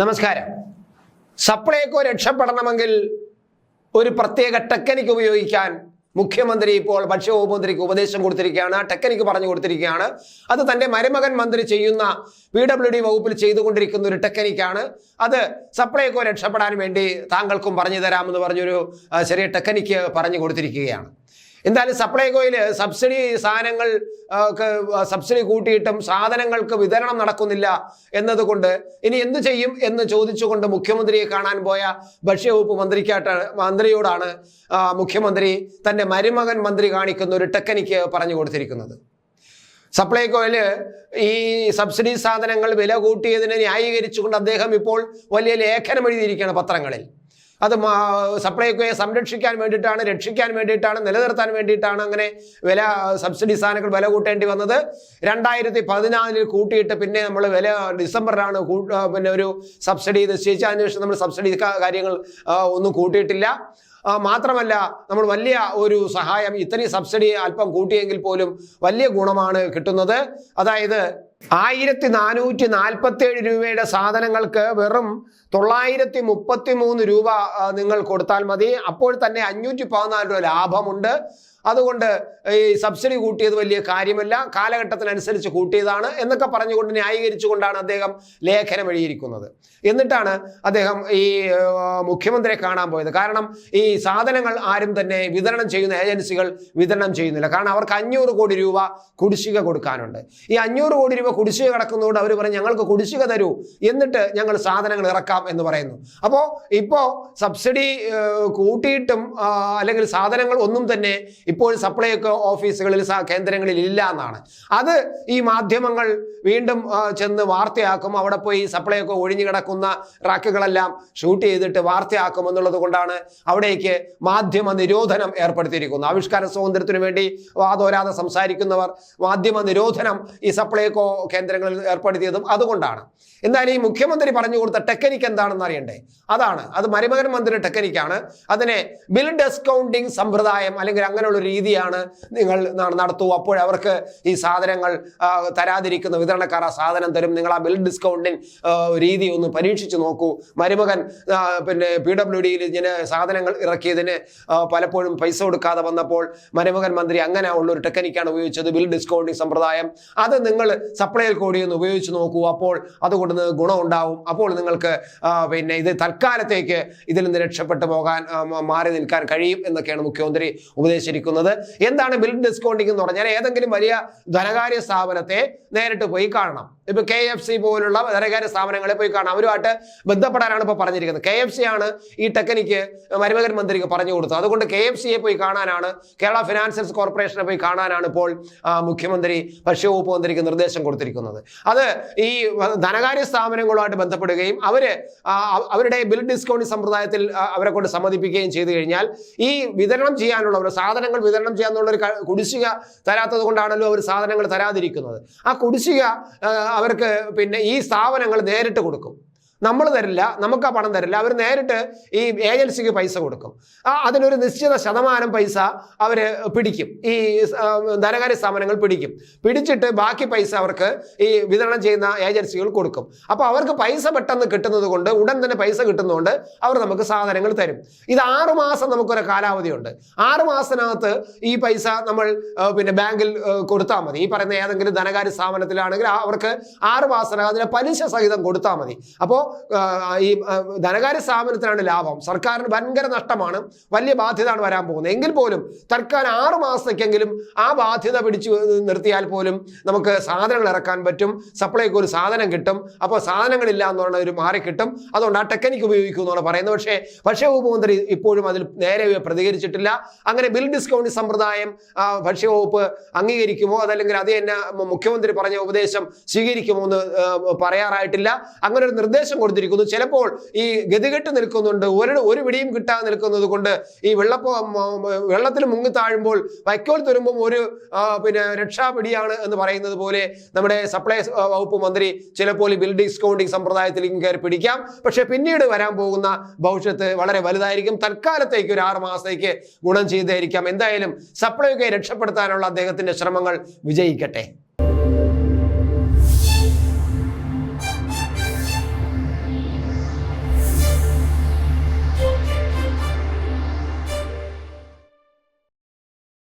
നമസ്കാരം. സപ്ലൈകോ രക്ഷപ്പെടണമെങ്കിൽ ഒരു പ്രത്യേക ടെക്നിക്ക് ഉപയോഗിക്കാൻ മുഖ്യമന്ത്രി ഇപ്പോൾ ഭക്ഷ്യവകുപ്പ് ഉപദേശം കൊടുത്തിരിക്കുകയാണ്. ആ ടെക്നിക്ക് പറഞ്ഞു കൊടുത്തിരിക്കുകയാണ്. അത് തന്റെ മരുമകൻ മന്ത്രി ചെയ്യുന്ന പി ഡബ്ല്യു ഡി വകുപ്പിൽ ചെയ്തുകൊണ്ടിരിക്കുന്ന ഒരു ടെക്നിക്കാണ്. അത് സപ്ലൈകോ രക്ഷപ്പെടാൻ വേണ്ടി താങ്കൾക്കും പറഞ്ഞു തരാമെന്ന് പറഞ്ഞൊരു ചെറിയ ടെക്നിക്ക് പറഞ്ഞു കൊടുത്തിരിക്കുകയാണ്. എന്തായാലും സപ്ലൈകോയിൽ സബ്സിഡി സാധനങ്ങൾ സബ്സിഡി കൂട്ടിയിട്ടും സാധനങ്ങൾക്ക് വിതരണം നടക്കുന്നില്ല എന്നതുകൊണ്ട് ഇനി എന്തു ചെയ്യും എന്ന് ചോദിച്ചുകൊണ്ട് മുഖ്യമന്ത്രിയെ കാണാൻ പോയ ഭക്ഷ്യവകുപ്പ് മന്ത്രിക്കാട്ട മന്ത്രിയോടാണ് മുഖ്യമന്ത്രി തന്റെ മരുമകൻ മന്ത്രി കാണിക്കുന്ന ഒരു ടെക്കനിക്ക് പറഞ്ഞു കൊടുത്തിരിക്കുന്നത്. സപ്ലൈകോയിൽ ഈ സബ്സിഡി സാധനങ്ങൾ വില കൂട്ടിയതിനെ ന്യായീകരിച്ചുകൊണ്ട് അദ്ദേഹം ഇപ്പോൾ വലിയ ലേഖനം എഴുതിയിരിക്കുകയാണ് പത്രങ്ങളിൽ. അത് സപ്ലൈകോയെ സംരക്ഷിക്കാൻ വേണ്ടിയിട്ടാണ് രക്ഷിക്കാൻ വേണ്ടിയിട്ടാണ് നിലനിർത്താൻ വേണ്ടിയിട്ടാണ് അങ്ങനെ വില സബ്സിഡി സാധനങ്ങൾ വില കൂട്ടേണ്ടി വന്നത്. രണ്ടായിരത്തി പതിനാലിൽ കൂട്ടിയിട്ട് പിന്നെ നമ്മൾ വില ഡിസംബറിലാണ് പിന്നെ ഒരു സബ്സിഡി നിശ്ചയിച്ച് അതിനുശേഷം നമ്മൾ സബ്സിഡി കാര്യങ്ങൾ ഒന്നും കൂട്ടിയിട്ടില്ല. മാത്രമല്ല നമ്മൾ വലിയ ഒരു സഹായം ഇത്രയും സബ്സിഡി അല്പം കൂട്ടിയെങ്കിൽ പോലും വലിയ ഗുണമാണ് കിട്ടുന്നത്. അതായത് ആയിരത്തി നാനൂറ്റി നാൽപ്പത്തി ഏഴ് രൂപയുടെ സാധനങ്ങൾക്ക് വെറും തൊള്ളായിരത്തി മുപ്പത്തി മൂന്ന് രൂപ നിങ്ങൾ കൊടുത്താൽ മതി. അപ്പോൾ തന്നെ അഞ്ഞൂറ്റി പതിനാല് രൂപ ലാഭമുണ്ട്. അതുകൊണ്ട് ഈ സബ്സിഡി കൂട്ടിയത് വലിയ കാര്യമല്ല. കാലഘട്ടത്തിനനുസരിച്ച് കൂട്ടിയതാണ് എന്നൊക്കെ പറഞ്ഞുകൊണ്ട് ന്യായീകരിച്ചുകൊണ്ടാണ് അദ്ദേഹം ലേഖനം എഴുതിയിരിക്കുന്നത്. എന്നിട്ടാണ് അദ്ദേഹം ഈ മുഖ്യമന്ത്രിയെ കാണാൻ പോയത്. കാരണം ഈ സാധനങ്ങൾ ആരും തന്നെ വിതരണം ചെയ്യുന്ന ഏജൻസികൾ വിതരണം ചെയ്യുന്നില്ല. കാരണം അവർക്ക് അഞ്ഞൂറ് കോടി രൂപ കുടിശ്ശിക കൊടുക്കാനുണ്ട്. ഈ അഞ്ഞൂറ് കോടി രൂപ കുടിശ്ശിക കിടക്കുന്നതുകൊണ്ട് അവർ പറഞ്ഞു ഞങ്ങൾക്ക് കുടിശ്ശിക തരൂ. എന്നിട്ട് ഞങ്ങൾ സാധനങ്ങൾ ഇറക്കാം എന്ന് പറയുന്നു. അപ്പോൾ ഇപ്പോൾ സബ്സിഡി കൂട്ടിയിട്ടും അല്ലെങ്കിൽ സാധനങ്ങൾ ഒന്നും തന്നെ ഇപ്പോൾ സപ്ലൈകോ ഓഫീസുകളിൽ കേന്ദ്രങ്ങളിൽ ഇല്ല എന്നാണ്. അത് ഈ മാധ്യമങ്ങൾ വീണ്ടും ചെന്ന് വാർത്തയാക്കും. അവിടെ പോയി സപ്ലൈകോ ഒഴിഞ്ഞു കിടക്കുന്ന റാക്കുകളെല്ലാം ഷൂട്ട് ചെയ്തിട്ട് വാർത്തയാക്കും എന്നുള്ളത് കൊണ്ടാണ് അവിടേക്ക് മാധ്യമ നിരോധനം ഏർപ്പെടുത്തിയിരിക്കുന്നത്. ആവിഷ്കാര സ്വാതന്ത്ര്യത്തിനു വേണ്ടി വാദോരാതെ സംസാരിക്കുന്നവർ മാധ്യമ നിരോധനം ഈ സപ്ലൈകോ കേന്ദ്രങ്ങളിൽ ഏർപ്പെടുത്തിയതും അതുകൊണ്ടാണ്. എന്നാൽ ഈ മുഖ്യമന്ത്രി പറഞ്ഞു കൊടുത്ത ടെക്നിക്ക് എന്താണെന്ന് അറിയണ്ടേ? അതാണ്. അത് മരുമകൻ മന്ത്രി ടെക്നിക്കാണ്. അതിനെ ബിൽ ഡിസ്കൗണ്ടിങ് സമ്പ്രദായം അല്ലെങ്കിൽ അങ്ങനെയുള്ള രീതിയാണ് നിങ്ങൾ നടത്തൂ അപ്പോൾ അവർക്ക് ഈ സാധനങ്ങൾ തരാതിരിക്കുന്ന വിതരണക്കാർ ആ സാധനം തരും. നിങ്ങൾ ആ ബിൽ ഡിസ്കൗണ്ടിൻ രീതി ഒന്ന് പരീക്ഷിച്ച് നോക്കൂ. മരുമകൻ പിന്നെ പി ഡബ്ല്യു ഡിയിൽ ഇങ്ങനെ സാധനങ്ങൾ ഇറക്കിയതിന് പലപ്പോഴും പൈസ കൊടുക്കാതെ വന്നപ്പോൾ മരുമകൻ മന്ത്രി അങ്ങനെ ഉള്ള ഒരു ടെക്നിക്കാണ് ഉപയോഗിച്ചത്. ബിൽ ഡിസ്കൗണ്ടിങ് സമ്പ്രദായം. അത് നിങ്ങൾ സപ്ലൈയിൽ കൂടി ഒന്ന് ഉപയോഗിച്ച് നോക്കൂ. അപ്പോൾ അതുകൊണ്ട് ഗുണം ഉണ്ടാവും. അപ്പോൾ നിങ്ങൾക്ക് പിന്നെ ഇത് തൽക്കാലത്തേക്ക് ഇതിൽ നിന്ന് രക്ഷപ്പെട്ടു പോകാൻ മാറി നിൽക്കാൻ കഴിയും എന്നൊക്കെയാണ് മുഖ്യമന്ത്രി ഉപദേശിച്ചിരിക്കുന്നത് എന്താണ് ബിൽ ഡിസ്കൗണ്ടിങ് എന്ന് പറഞ്ഞാൽ ഏതെങ്കിലും വലിയ ധനകാര്യ സ്ഥാപനത്തെ നേരിട്ട് പോയി കാണണം. ഇപ്പൊ കെ എഫ് സി പോലുള്ള ധനകാര്യ സ്ഥാപനങ്ങളെ പോയി കാണാം. അവരുമായിട്ട് ബന്ധപ്പെടാനാണ് ഇപ്പൊ പറഞ്ഞിരിക്കുന്നത്. കെ എഫ് സി ആണ് ഈ ടെക്നിക്ക് മരുമകൻ മന്ത്രിക്ക് പറഞ്ഞു കൊടുത്തത്. അതുകൊണ്ട് കെ എഫ് സിയെ പോയി കാണാനാണ് കേരള ഫിനാൻഷ്യൽസ് കോർപ്പറേഷനെ പോയി കാണാനാണ് ഇപ്പോൾ മുഖ്യമന്ത്രി ഭക്ഷ്യവകുപ്പ് മന്ത്രിക്ക് നിർദ്ദേശം കൊടുത്തിരിക്കുന്നത്. അത് ഈ ധനകാര്യ സ്ഥാപനങ്ങളുമായിട്ട് ബന്ധപ്പെടുകയും അവർ അവരുടെ ബിൽ ഡിസ്കൗണ്ട് സമ്പ്രദായത്തിൽ അവരെ കൊണ്ട് സമ്മതിപ്പിക്കുകയും ചെയ്തു കഴിഞ്ഞാൽ ഈ വിതരണം ചെയ്യാനുള്ള സാധനങ്ങൾ വിതരണം ചെയ്യാന്നുള്ളൊരു കുടിശ്ശിക തരാത്തത് കൊണ്ടാണല്ലോ അവർ സാധനങ്ങൾ തരാതിരിക്കുന്നത്. ആ കുടിശ്ശിക അവർക്ക് പിന്നെ ഈ സ്ഥാപനങ്ങൾ നേരിട്ട് കൊടുക്കും. നമ്മൾ തരില്ല നമുക്ക് ആ പണം തരില്ല. അവർ നേരിട്ട് ഈ ഏജൻസിക്ക് പൈസ കൊടുക്കും. ആ അതിനൊരു നിശ്ചിത ശതമാനം പൈസ അവർ പിടിക്കും. ഈ ധനകാര്യ സ്ഥാപനങ്ങൾ പിടിക്കും. പിടിച്ചിട്ട് ബാക്കി പൈസ അവർക്ക് ഈ വിതരണം ചെയ്യുന്ന ഏജൻസികൾ കൊടുക്കും. അപ്പോൾ അവർക്ക് പൈസ പെട്ടെന്ന് കിട്ടുന്നത് കൊണ്ട് ഉടൻ തന്നെ പൈസ കിട്ടുന്നതുകൊണ്ട് അവർ നമുക്ക് സാധനങ്ങൾ തരും. ഇത് ആറുമാസം നമുക്കൊരു കാലാവധിയുണ്ട്. ആറുമാസത്തിനകത്ത് ഈ പൈസ നമ്മൾ പിന്നെ ബാങ്കിൽ കൊടുത്താൽ മതി. ഈ പറയുന്ന ഏതെങ്കിലും ധനകാര്യ സ്ഥാപനത്തിലാണെങ്കിൽ അവർക്ക് ആറ് മാസത്തിനകം അതിനെ പലിശ സഹിതം കൊടുത്താൽ മതി. അപ്പോൾ ഈ ധനകാര്യ സ്ഥാപനത്തിനാണ് ലാഭം. സർക്കാരിന് ഭയങ്കര നഷ്ടമാണ്. വലിയ ബാധ്യതയാണ് വരാൻ പോകുന്നത്. എങ്കിൽ പോലും തൽക്കാലം ആറു മാസത്തേക്കെങ്കിലും ആ ബാധ്യത പിടിച്ചു നിർത്തിയാൽ പോലും നമുക്ക് സാധനങ്ങൾ ഇറക്കാൻ പറ്റും. സപ്ലൈക്ക് ഒരു സാധനം കിട്ടും. അപ്പോൾ സാധനങ്ങളില്ല എന്ന് പറഞ്ഞ ഒരു മാറി കിട്ടും. അതുകൊണ്ട് ആ ടെക്നിക്ക് ഉപയോഗിക്കും എന്നാണ് പറയുന്നത്. പക്ഷേ ഭക്ഷ്യവകുപ്പ് ഇപ്പോഴും അതിൽ നേരെ പ്രതികരിച്ചിട്ടില്ല. അങ്ങനെ ബിൽ ഡിസ്കൗണ്ട് സമ്പ്രദായം ഭക്ഷ്യവകുപ്പ് അംഗീകരിക്കുമോ? അതല്ലെങ്കിൽ അത് തന്നെ മുഖ്യമന്ത്രി പറഞ്ഞ ഉപദേശം സ്വീകരിക്കുമോ എന്ന് പറയാറായിട്ടില്ല. അങ്ങനെ ഒരു നിർദ്ദേശം കൊടുത്തിരിക്കുന്നു. ചിലപ്പോൾ ഈ ഗതികെട്ട് നിൽക്കുന്നുണ്ട് ഒരു ഒരു പിടിയും കിട്ടാതെ നിൽക്കുന്നത് കൊണ്ട് ഈ വെള്ളപ്പോ വെള്ളത്തിൽ മുങ്ങി താഴുമ്പോൾ വൈക്കോൽ തുരുമ്പും ഒരു പിന്നെ രക്ഷാപിടിയാണ് എന്ന് പറയുന്നത് പോലെ നമ്മുടെ സപ്ലൈ വകുപ്പ് മന്ത്രി ചിലപ്പോൾ ഈ ബിൽ ഡിസ്കൗണ്ടിങ് സമ്പ്രദായത്തിലേക്കും കയറി പിടിക്കാം. പക്ഷെ പിന്നീട് വരാൻ പോകുന്ന ഭവിഷ്യത്ത് വളരെ വലുതായിരിക്കും. തൽക്കാലത്തേക്ക് ഒരു ആറ് മാസത്തേക്ക് ഗുണം ചെയ്തായിരിക്കാം. എന്തായാലും സപ്ലൈയൊക്കെ രക്ഷപ്പെടുത്താനുള്ള അദ്ദേഹത്തിന്റെ ശ്രമങ്ങൾ വിജയിക്കട്ടെ.